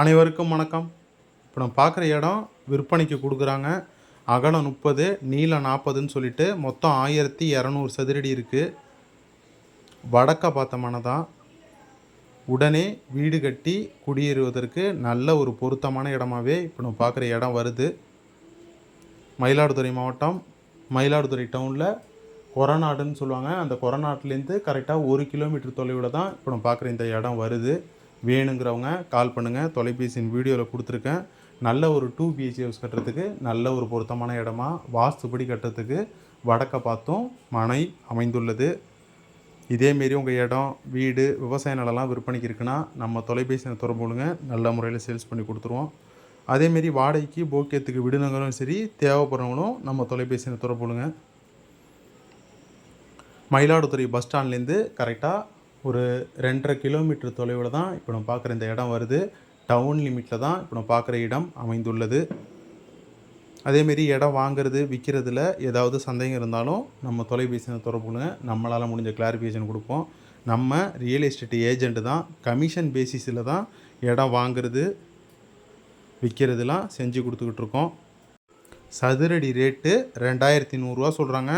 அனைவருக்கும் வணக்கம். இப்போ நம்ம பார்க்குற இடம் விற்பனைக்கு கொடுக்குறாங்க. அகலம் முப்பது நீளம் நாற்பதுன்னு சொல்லிட்டு மொத்தம் ஆயிரத்தி இரநூறு சதுரடி இருக்குது வடக்க பார்த்தமான தான் உடனே வீடு கட்டி குடியேறுவதற்கு நல்ல ஒரு பொருத்தமான இடமாவே இப்போ நம்ம பார்க்குற இடம் வருது. மயிலாடுதுறை மாவட்டம் மயிலாடுதுறை டவுனில் கொரநாடுன்னு சொல்லுவாங்க. அந்த கொரநாட்டிலேருந்து கரெக்டாக ஒரு கிலோமீட்டர் தொலைவில் தான் இப்போ நம்ம பார்க்குற இந்த இடம் வருது. வேணுங்கிறவங்க கால் பண்ணுங்கள் தொலைபேசியின் வீடியோவில் கொடுத்துருக்கேன். நல்ல ஒரு டூ பிஹெச்சி ஹவுஸ் கட்டுறதுக்கு நல்ல ஒரு பொருத்தமான இடமா வாஸ்துபடி கட்டுறதுக்கு வடக்க பார்த்தும் மனை அமைந்துள்ளது. இதேமாரி உங்கள் இடம் வீடு விவசாய நிலம்லாம் விற்பனைக்கு இருக்குன்னா நம்ம தொலைபேசியில் தொடர்பு நல்ல முறையில் சேல்ஸ் பண்ணி கொடுத்துருவோம். அதேமாரி வாடகைக்கு போக்கியத்துக்கு விடுனங்களும் சரி தேவைப்படுறவங்களும் நம்ம தொலைபேசியில் தொடர்பு மயிலாடுதுறை பஸ் ஸ்டாண்ட்லேருந்து கரெக்டாக ஒரு ரெண்டரை கிலோமீட்டர் தொலைவில் தான் இப்போ நம்ம பார்க்குற இந்த இடம் வருது. டவுன் லிமிட்டில் தான் இப்போ நம்ம பார்க்குற இடம் அமைந்துள்ளது. அதேமாரி இடம் வாங்குறது விற்கிறதுல ஏதாவது சந்தேகம் இருந்தாலும் நம்ம தொலைபேசியில் தொடர்பு கொள்ளுங்க. நம்மளால் முடிஞ்ச கிளாரிஃபிகேஷன் கொடுப்போம். நம்ம ரியல் எஸ்டேட் ஏஜெண்ட்டு தான் கமிஷன் பேசிஸில் தான் இடம் வாங்குறது விற்கிறதுலாம் செஞ்சு கொடுத்துக்கிட்டு இருக்கோம். சதுரடி ரேட்டு ரெண்டாயிரத்தி நூறுரூவா சொல்கிறாங்க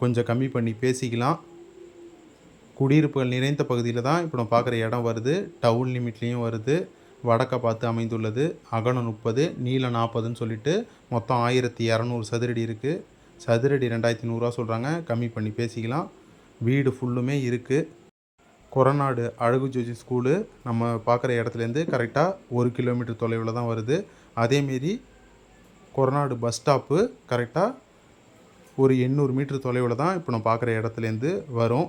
கொஞ்சம் கம்மி பண்ணி பேசிக்கலாம். குடியிருப்புகள் நிறைந்த பகுதியில் தான் இப்போ நம்ம பார்க்குற இடம் வருது. டவுன் லிமிட்லேயும் வருது. வடக்க பார்த்து அமைந்துள்ளது. அகலம் முப்பது நீளம் நாற்பதுன்னு சொல்லிட்டு மொத்தம் ஆயிரத்தி இரநூறு சதுரடி இருக்குது சதுரடி ரெண்டாயிரத்தி நூறுரூவா சொல்கிறாங்க கம்மி பண்ணி பேசிக்கலாம். வீடு ஃபுல்லுமே இருக்குது கொரநாடு அழகு ஜோஜி ஸ்கூலு நம்ம பார்க்குற இடத்துலேருந்து கரெக்டாக ஒரு கிலோமீட்டர் தொலைவில் தான் வருது. அதேமாரி கொரநாடு பஸ் ஸ்டாப்பு கரெக்டாக ஒரு எண்ணூறு மீட்டர் தொலைவில் தான் இப்போ நம்ம பார்க்குற இடத்துலேருந்து வரும்.